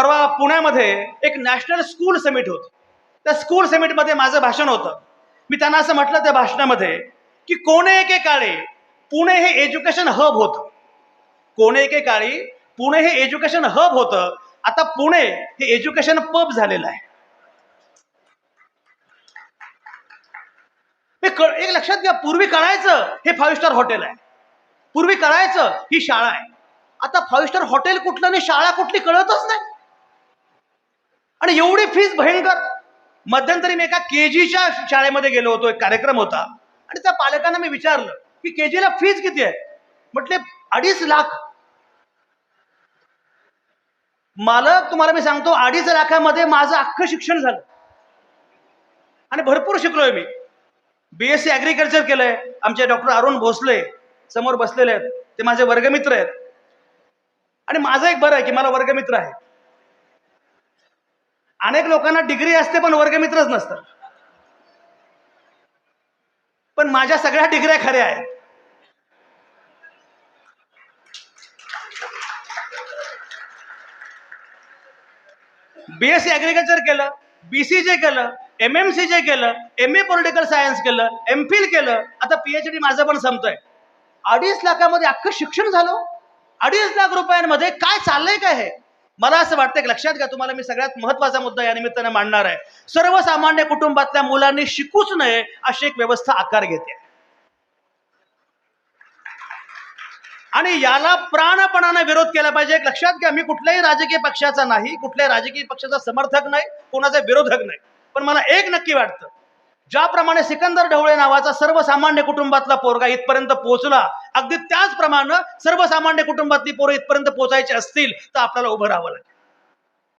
परवा पुण्यामध्ये एक नॅशनल स्कूल समिट होत. त्या स्कूल समिटमध्ये माझं भाषण होतं. मी त्यांना असं म्हटलं त्या भाषणामध्ये की कोणे एके काळी पुणे हे एज्युकेशन हब होतं. कोणे एके काळी पुणे हे एज्युकेशन हब होतं. आता पुणे हे एज्युकेशन पब झालेलं आहे. एक लक्षात घ्या पूर्वी कळायचं हे फाईव्ह स्टार हॉटेल आहे. पूर्वी कळायचं ही शाळा आहे. आता फाईव्ह स्टार हॉटेल कुठलं आणि शाळा कुठली कळतच नाही. आणि एवढी फीज भयंकर. मध्यंतरी मी एका के जीच्या शाळेमध्ये गेलो होतो एक कार्यक्रम होता. आणि त्या पालकांना मी विचारलं की के जीला फीज किती आहे म्हटले अडीच लाख. मालक तुम्हाला मी सांगतो अडीच लाखामध्ये माझं अख्खं शिक्षण झालं. आणि भरपूर शिकलोय मी. बी एस सी ॲग्रिकल्चर केलंय. आमचे डॉक्टर अरुण भोसले समोर बसलेले आहेत. ते माझे वर्गमित्र आहेत. आणि माझं एक बरं आहे की मला वर्गमित्र आहे. अनेक लोकांना डिग्री असते पण वर्गमित्रच नसतं पण माझ्या सगळ्या डिग्र्या खऱ्या आहेत. बी एस सी ॲग्रिकल्चर केलं बी सी जे केलं एम एम सी जे केलं एम ए पॉलिटिकल सायन्स केलं एम फिल केलं आता पीएच डी माझं पण संपतंय. अडीच लाखामध्ये अख्खं शिक्षण झालं. अडीच लाख रुपयांमध्ये काय चाललंय काय हे? मला असं वाटतं लक्षात घ्या तुम्हाला मी सगळ्यात महत्त्वाचा मुद्दा या निमित्ताने मांडणार आहे. सर्वसामान्य कुटुंबातल्या मुलांनी शिकूच नये अशी एक व्यवस्था आकार घेते. आणि याला प्राणपणाने विरोध केला पाहिजे. एक लक्षात घ्या मी कुठल्याही राजकीय पक्षाचा नाही कुठल्याही राजकीय पक्षाचा समर्थक नाही कोणाचा विरोधक नाही. पण मला एक नक्की वाटतं ज्याप्रमाणे सिकंदर ढवळे नावाचा सर्वसामान्य कुटुंबातला पोरगा इथपर्यंत पोहोचला अगदी त्याचप्रमाणे सर्वसामान्य कुटुंबातली पोरं इथपर्यंत पोहोचायची असतील तर आपल्याला उभं राहावं लागेल.